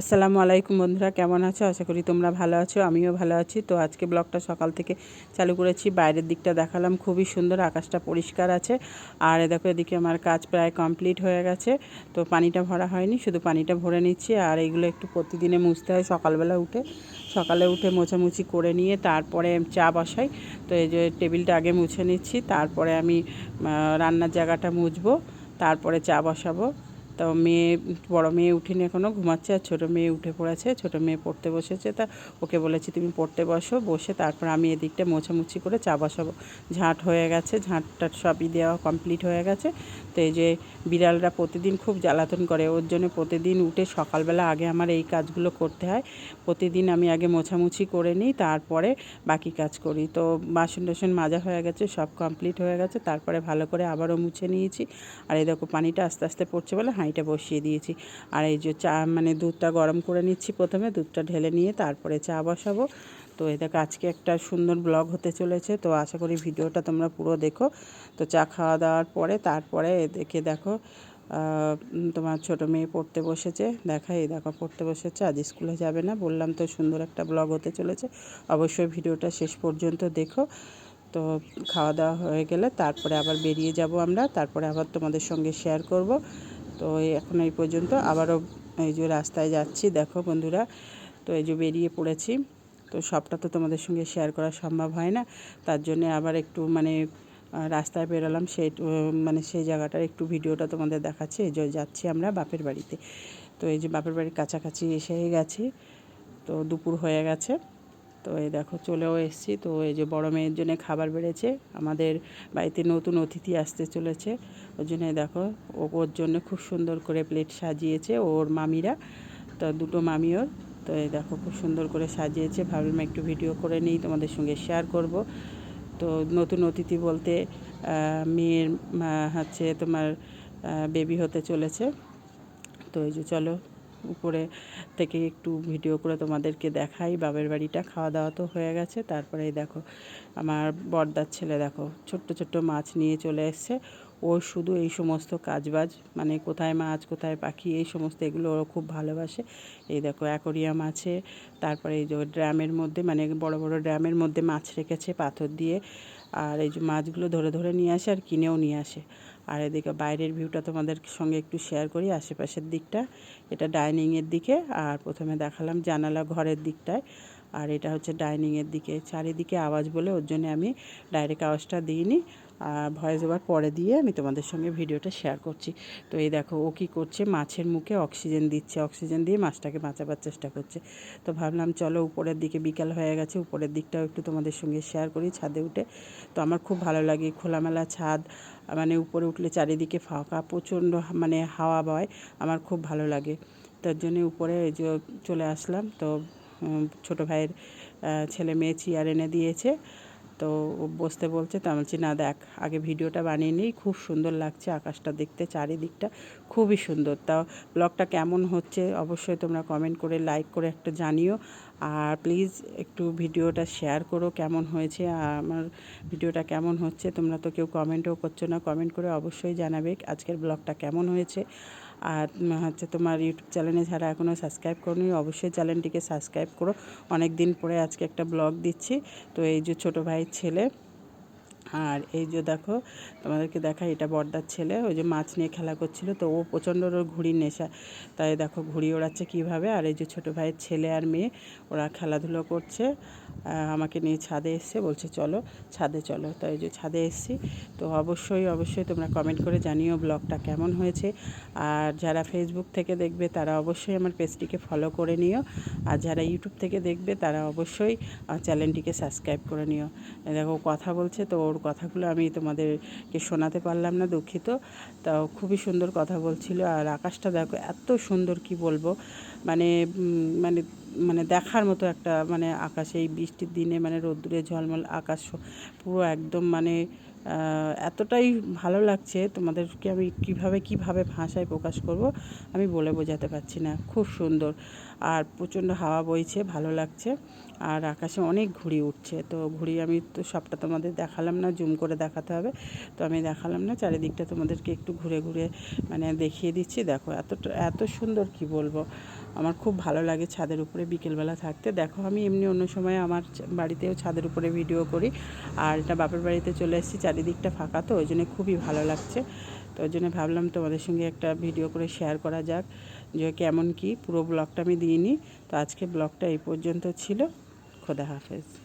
আসসালামু আলাইকুম বন্ধুরা, কেমন আছো? আশা করি তোমরা ভালো আছো, আমিও ভালো আছি। তো আজকে ব্লগটা সকাল থেকে চালু করেছি, বাইরের দিকটা দেখালাম, খুবই সুন্দর, আকাশটা পরিষ্কার আছে। আর দেখো, এদিকে আমার কাজ প্রায় কমপ্লিট হয়ে গেছে, তো পানিটা ভরা হয়নি, শুধু পানিটা ভরে নিচ্ছি। আর এইগুলো একটু প্রতিদিনে মুছতে হয়, সকালবেলা উঠে। সকালে উঠে মোছামুছি করে নিয়ে তারপরে চা বসাই। তো এই যে টেবিলটা আগে মুছে নিচ্ছি, তারপরে আমি রান্নার জায়গাটা মুছবো, তারপরে চা বসাবো। তো মেয়ে, বড় মেয়ে উঠিনি এখনও ঘুমাচ্ছে আর ছোটো মেয়ে উঠে পড়েছে, ছোটো মেয়ে পড়তে বসেছে। তা ওকে বলেছি, তুমি পড়তে বসো, বসে তারপর আমি এদিকটা মোছামুছি করে চা বসাবো। ঝাঁট হয়ে গেছে, ঝাঁটটা সবই দেওয়া কমপ্লিট হয়ে গেছে। তো এই যে বিড়ালরা প্রতিদিন খুব জ্বালাতন করে, ওর জন্য প্রতিদিন উঠে সকালবেলা আগে আমার এই কাজগুলো করতে হয়। প্রতিদিন আমি আগে মোছামুছি করে নিই, তারপরে বাকি কাজ করি। তো বাসন টাসন মাজা হয়ে গেছে, সব কমপ্লিট হয়ে গেছে। তারপরে ভালো করে আবারও মুছে নিয়েছি। আর এই দেখো পানিটা আস্তে আস্তে পড়ছে বলে হাঁড়িটা বসিয়ে দিয়েছি। আর এই যে চা মানে দুধটা গরম করে নিচ্ছি প্রথমে, দুধটা ঢেলে নিয়ে তারপরে চা বসাবো। তো এই দেখো, আজকে একটা সুন্দর ব্লগ হতে চলেছে। তো আশা করি ভিডিওটা তোমরা পুরো দেখো। তো চা খাওয়া দাওয়ার পরে, তারপরে এদিকে দেখো তোমার ছোটো মেয়ে পড়তে বসেছে। দেখা, এই দেখো, পড়তে বসেছে, আজ স্কুলে যাবে না। বললাম তো সুন্দর একটা ব্লগ হতে চলেছে। অবশ্যই ভিডিওটা শেষ পর্যন্ত দেখো। তো খাওয়া দাওয়া হয়ে গেলে তারপরে আবার বেরিয়ে যাব আমরা। তারপরে আবার তোমাদের সঙ্গে শেয়ার করব। তো এখন এই পর্যন্ত আবারও এই যে রাস্তায় যাচ্ছি, দেখো বন্ধুরা, তো এই যে বেরিয়ে পড়েছি। তো সবটা তো তোমাদের সঙ্গে শেয়ার করা সম্ভব হয় না। তার জন্যে আবার একটু মানে রাস্তায় বেরোলাম, সেই মানে সেই জায়গাটার একটু ভিডিওটা তোমাদের দেখাচ্ছি। এই যে যাচ্ছি আমরা বাপের বাড়িতে। তো এই যে বাপের বাড়ির কাছাকাছি এসে গেছি। তো দুপুর হয়ে গেছে। তো এই দেখো চলেও এসেছি। তো এই যে বড় মেয়ের জন্য খাবার বেড়েছে, আমাদের বাড়িতে নতুন অতিথি আসতে চলেছে। ওর জন্য দেখো, ও ওর জন্য খুব সুন্দর করে প্লেট সাজিয়েছে ওর মামিরা, তো দুটো মামি ওর। তো এই দেখো খুব সুন্দর করে সাজিয়েছে। ভাবলাম একটু ভিডিও করে নিই, তোমাদের সঙ্গে শেয়ার করব। তো নতুন অতিথি বলতে মেয়ের হচ্ছে তোমার বেবি হতে চলেছে। তো এই যে চলো উপরে থেকে একটু ভিডিও করে তোমাদেরকে দেখাই। বাবের বাড়িটা খাওয়া দাওয়া তো হয়ে গেছে। তারপরে দেখো, আমার বর্দার ছেলে দেখো, ছোট্ট ছোট্ট মাছ নিয়ে চলে এসছে। ও শুধু এই সমস্ত কাজবাজ মানে কোথায় মাছ, কোথায় পাখি, এই সমস্ত এগুলো ও খুব ভালোবাসে। এই দেখো, অ্যাকোরিয়াম আছে। তারপরে এই যে ড্রামের মধ্যে মানে বড় বড় ড্রামের মধ্যে মাছ রেখেছে পাথর দিয়ে। আর এই যে মাছগুলো ধরে ধরে নিয়ে আসে আর কিনেও নিয়ে আসে। আর এদিকে বাইরের ভিউটা তোমাদের সঙ্গে একটু শেয়ার করি, আশেপাশের দিকটা। এটা ডাইনিংয়ের দিকে, আর প্রথমে দেখালাম জানালা ঘরের দিকটায়। আর এটা হচ্ছে ডাইনিংয়ের দিকে। চারিদিকে আওয়াজ বলে ওর জন্য আমি ডাইরেক্ট আওয়াজটা দিইনি। আর ভয়েস ওভার পরে দিয়ে আমি তোমাদের সঙ্গে ভিডিওটা শেয়ার করছি। তো এই দেখো, ও কী করছে? মাছের মুখে অক্সিজেন দিচ্ছে। অক্সিজেন দিয়ে মাছটাকে বাঁচাবার চেষ্টা করছে। তো ভাবলাম, চলো উপরের দিকে বিকাল হয়ে গেছে, উপরের দিকটাও একটু তোমাদের সঙ্গে শেয়ার করি ছাদে উঠে। তো আমার খুব ভালো লাগে খোলামেলা ছাদ মানে উপরে উঠলে চারিদিকে ফাঁকা, প্রচণ্ড মানে হাওয়া বয়, আমার খুব ভালো লাগে। তার জন্য উপরে যে চলে আসলাম। তো ছোটো ভাইয়ের ছেলে মেয়ে চেয়ার এনে দিয়েছে। তো বসতে বলছে, তো বলছি, না, দেখ, আগে ভিডিওটা বানিয়ে নিই। খুব সুন্দর লাগছে আকাশটা দেখতে, চারিদিকটা খুবই সুন্দর। তাও ব্লগটা কেমন হচ্ছে অবশ্যই তোমরা কমেন্ট করে লাইক করে একটা জানিও। আর প্লিজ একটু ভিডিওটা শেয়ার করো, কেমন হয়েছে, আমার ভিডিওটা কেমন হচ্ছে। তোমরা তো কেউ কমেন্টও করছ না। কমেন্ট করে অবশ্যই জানাবে আজকের ব্লগটা কেমন হয়েছে। আর হচ্ছে তোমার ইউটিউব চ্যানেলে যারা এখনও সাবস্ক্রাইব করনি, অবশ্যই চ্যানেলটিকে সাবস্ক্রাইব করো। অনেক দিন পরে আজকে একটা ব্লগ দিচ্ছি। তো এই যে ছোটো ভাইয়ের ছেলে আর এই যে দেখো, তোমাদেরকে দেখা এটা বর্দার ছেলে, ওই যে মাছ নিয়ে খেলা করছিল, তো ও প্রচণ্ড ওর ঘুড়ির নেশা। তাই দেখো ঘুড়ি ওড়াচ্ছে কীভাবে, আর এই যে ছোটো ভাইয়ের ছেলে আর মেয়ে, ওরা খেলাধুলো করছে। আমাকে নিয়ে ছাদে এসছে, বলছে চলো, ছাদে চলো। তো এই যে ছাদে এসছি, তো অবশ্যই অবশ্যই তোমরা কমেন্ট করে জানিও ব্লগটা কেমন হয়েছে। আর যারা ফেসবুক থেকে দেখবে, তারা অবশ্যই আমার পেজটিকে ফলো করে নিও। আর যারা ইউটিউব থেকে দেখবে, তারা অবশ্যই আমার চ্যানেলটিকে সাবস্ক্রাইব করে নিও। দেখো কথা বলছে, তো ওর কথাগুলো আমি তোমাদেরকে শোনাতে পারলাম না, দুঃখিত। তাও খুবই সুন্দর কথা বলছিল আর আকাশটা দেখো এত সুন্দর কি বলব? মানে মানে মানে দেখার মতো একটা মানে আকাশে, এই বৃষ্টির দিনে মানে রোদ্দুরে ঝলমল আকাশ পুরো একদম মানে এতটাই ভালো লাগছে তোমাদেরকে আমি কীভাবে কীভাবে ভাষায় প্রকাশ করব আমি বলে বোঝাতে পারছি না। খুব সুন্দর। আর প্রচণ্ড হাওয়া বইছে, ভালো লাগছে। আর আকাশে অনেক ঘুড়ি উঠছে। তো ঘুড়ি আমি তো সবটা তোমাদের দেখালাম না, জুম করে দেখাতে হবে। তো আমি দেখালাম না, চারিদিকটা তোমাদেরকে একটু ঘুরে ঘুরে মানে দেখিয়ে দিচ্ছি। দেখো, এতটা, এত সুন্দর কি বলব? আমার খুব ভালো লাগে ছাদের উপরে বিকেলবেলা থাকতে। দেখো, আমি এমনি অন্য সময় আমার বাড়িতেও ছাদের উপরে ভিডিও করি। আর এটা বাপের বাড়িতে চলে এসেছি, চারিদিকটা ফাঁকা তো, ওই জন্য খুবই ভালো লাগছে। তো ওই জন্য ভাবলাম তোমাদের সঙ্গে একটা ভিডিও করে শেয়ার করা যাক, যে কেমন কি। পুরো ব্লগটা আমি দিইনি, তো আজকে ব্লগটা এই পর্যন্ত ছিল। খোদা হাফেজ।